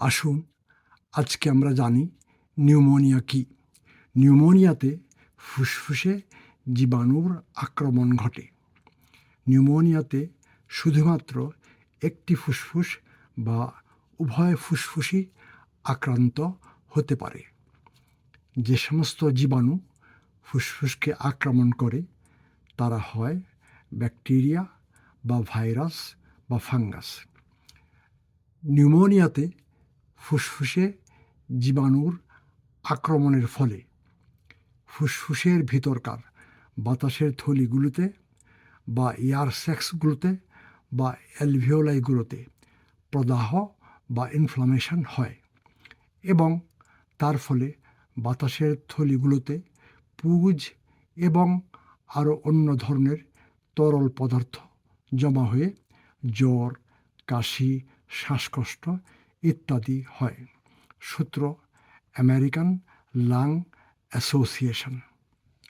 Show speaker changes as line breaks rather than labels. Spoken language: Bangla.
আসুন, আজকে আমরা জানি নিউমোনিয়া কী। নিউমোনিয়াতে ফুসফুসে জীবাণুর আক্রমণ ঘটে। নিউমোনিয়াতে শুধুমাত্র একটি ফুসফুস বা উভয় ফুসফুসই আক্রান্ত হতে পারে। যে সমস্ত জীবাণু ফুসফুসকে আক্রমণ করে, তারা হয় ব্যাকটেরিয়া বা ভাইরাস বা ফাঙ্গাস। নিউমোনিয়াতে ফুসফুসে জীবাণুর আক্রমণের ফলে। ফুসফুসের ভিতরকার বাতাসের থলিগুলোতে বা এয়ার স্যাক্সগুলোতে বা অ্যালভিওলাইগুলোতে প্রদাহ বা ইনফ্লামেশন হয় এবং তার ফলে বাতাসের থলিগুলোতে পুজ এবং আরও অন্য ধরনের তরল পদার্থ জমা হয়ে জ্বর, কাশি, শ্বাসকষ্ট ইত্যাদি হয়। সূত্র আমেরিকান লাং অ্যাসোসিয়েশন